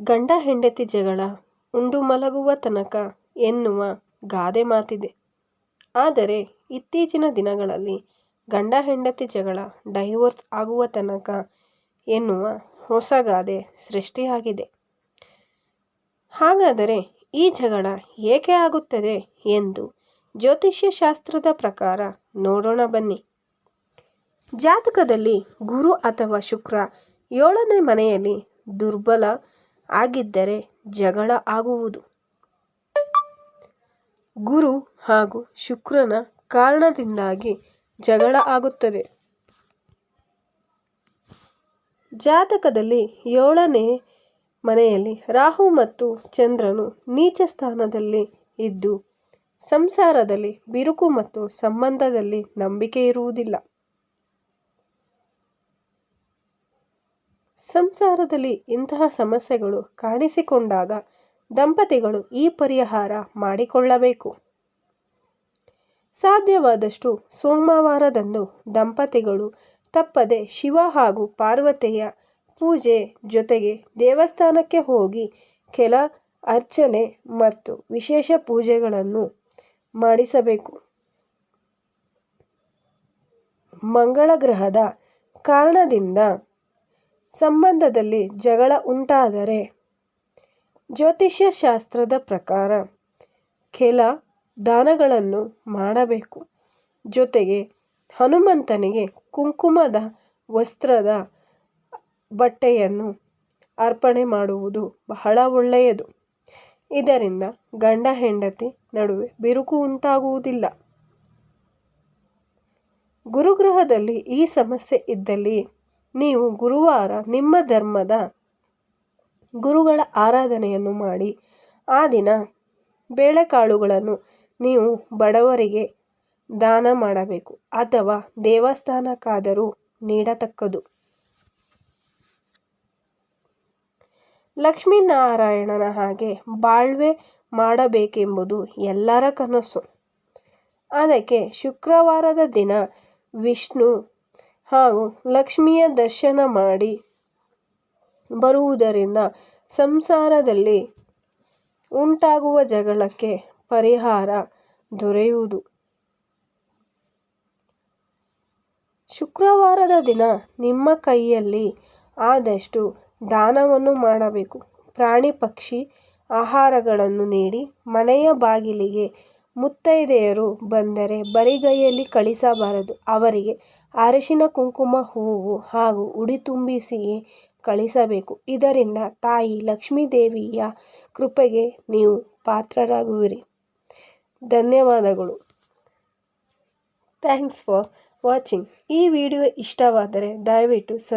ಗಂಡ ಹೆಂಡತಿ ಜಗಳ, ಉಂಡು ಮಲಗುವ ತನಕ ಎನ್ನುವ ಗಾದೆ ಮಾತಿದೆ. ಆದರೆ ಇತ್ತೀಚಿನ ದಿನಗಳಲ್ಲಿ ಗಂಡ ಹೆಂಡತಿ ಜಗಳ, ಡೈವೋರ್ಸ್ ಆಗುವ ತನಕ ಎನ್ನುವ ಹೊಸ ಗಾದೆ ಸೃಷ್ಟಿಯಾಗಿದೆ. ಹಾಗಾದರೆ ಈ ಜಗಳ ಏಕೆ ಆಗುತ್ತದೆ ಎಂದು ಜ್ಯೋತಿಷ್ಯ ಶಾಸ್ತ್ರದ ಪ್ರಕಾರ ನೋಡೋಣ ಬನ್ನಿ. ಜಾತಕದಲ್ಲಿ ಗುರು ಅಥವಾ ಶುಕ್ರ ಏಳನೇ ಮನೆಯಲ್ಲಿ ದುರ್ಬಲ ಆಗಿದ್ದರೆ ಜಗಳ ಆಗುವುದು. ಗುರು ಹಾಗೂ ಶುಕ್ರನ ಕಾರಣದಿಂದಾಗಿ ಜಗಳ ಆಗುತ್ತದೆ. ಜಾತಕದಲ್ಲಿ ಏಳನೇ ಮನೆಯಲ್ಲಿ ರಾಹು ಮತ್ತು ಚಂದ್ರನು ನೀಚ ಸ್ಥಾನದಲ್ಲಿ ಇದ್ದು, ಸಂಸಾರದಲ್ಲಿ ಬಿರುಕು ಮತ್ತು ಸಂಬಂಧದಲ್ಲಿ ನಂಬಿಕೆ ಇರುವುದಿಲ್ಲ. ಸಂಸಾರದಲ್ಲಿ ಇಂತಹ ಸಮಸ್ಯೆಗಳು ಕಾಣಿಸಿಕೊಂಡಾಗ ದಂಪತಿಗಳು ಈ ಪರಿಹಾರ ಮಾಡಿಕೊಳ್ಳಬೇಕು. ಸಾಧ್ಯವಾದಷ್ಟು ಸೋಮವಾರದಂದು ದಂಪತಿಗಳು ತಪ್ಪದೆ ಶಿವ ಹಾಗೂ ಪಾರ್ವತಿಯ ಪೂಜೆ ಜೊತೆಗೆ ದೇವಸ್ಥಾನಕ್ಕೆ ಹೋಗಿ ಕೆಲ ಅರ್ಚನೆ ಮತ್ತು ವಿಶೇಷ ಪೂಜೆಗಳನ್ನು ಮಾಡಿಸಬೇಕು. ಮಂಗಳ ಗ್ರಹದ ಕಾರಣದಿಂದ ಸಂಬಂಧದಲ್ಲಿ ಜಗಳ ಉಂಟಾದರೆ ಜ್ಯೋತಿಷ್ಯ ಶಾಸ್ತ್ರದ ಪ್ರಕಾರ ಕೆಲ ದಾನಗಳನ್ನು ಮಾಡಬೇಕು. ಜೊತೆಗೆ ಹನುಮಂತನಿಗೆ ಕುಂಕುಮದ ವಸ್ತ್ರದ ಬಟ್ಟೆಯನ್ನು ಅರ್ಪಣೆ ಮಾಡುವುದು ಬಹಳ ಒಳ್ಳೆಯದು. ಇದರಿಂದ ಗಂಡ ಹೆಂಡತಿ ನಡುವೆ ಬಿರುಕು ಉಂಟಾಗುವುದಿಲ್ಲ. ಗುರುಗ್ರಹದಲ್ಲಿ ಈ ಸಮಸ್ಯೆ ಇದ್ದಲ್ಲಿ ನೀವು ಗುರುವಾರ ನಿಮ್ಮ ಧರ್ಮದ ಗುರುಗಳ ಆರಾಧನೆಯನ್ನು ಮಾಡಿ, ಆ ದಿನ ಬೇಳೆಕಾಳುಗಳನ್ನು ನೀವು ಬಡವರಿಗೆ ದಾನ ಮಾಡಬೇಕು ಅಥವಾ ದೇವಸ್ಥಾನಕ್ಕಾದರೂ ನೀಡತಕ್ಕದು ಲಕ್ಷ್ಮೀನಾರಾಯಣನ ಹಾಗೆ ಬಾಳ್ವೆ ಮಾಡಬೇಕೆಂಬುದು ಎಲ್ಲರ ಕನಸು. ಅದಕ್ಕೆ ಶುಕ್ರವಾರದ ದಿನ ವಿಷ್ಣು ಹಾಗೂ ಲಕ್ಷ್ಮಿಯ ದರ್ಶನ ಮಾಡಿ ಬರುವುದರಿಂದ ಸಂಸಾರದಲ್ಲಿ ಉಂಟಾಗುವ ಜಗಳಕ್ಕೆ ಪರಿಹಾರ ದೊರೆಯುವುದು. ಶುಕ್ರವಾರದ ದಿನ ನಿಮ್ಮ ಕೈಯಲ್ಲಿ ಆದಷ್ಟು ದಾನವನ್ನು ಮಾಡಬೇಕು. ಪ್ರಾಣಿ ಪಕ್ಷಿ ಆಹಾರಗಳನ್ನು ನೀಡಿ ಮನೆಯ ಬಾಗಿಲಿಗೆ ಮುತ್ತೈದೆಯರು ಬಂದರೆ ಬರಿಗೈಯಲ್ಲಿ ಕಳಿಸಬಾರದು. ಅವರಿಗೆ ಅರಿಶಿನ, ಕುಂಕುಮ, ಹೂವು ಹಾಗೂ ಉಡಿ ತುಂಬಿಸಿಯೇ ಕಳಿಸಬೇಕು. ಇದರಿಂದ ತಾಯಿ ಲಕ್ಷ್ಮೀದೇವಿಯ ಕೃಪೆಗೆ ನೀವು ಪಾತ್ರರಾಗುವಿರಿ. ಧನ್ಯವಾದಗಳು. ಥ್ಯಾಂಕ್ಸ್ ಫಾರ್ ವಾಚಿಂಗ್ ಈ ವಿಡಿಯೋ ಇಷ್ಟವಾದರೆ ದಯವಿಟ್ಟು ಸಬ್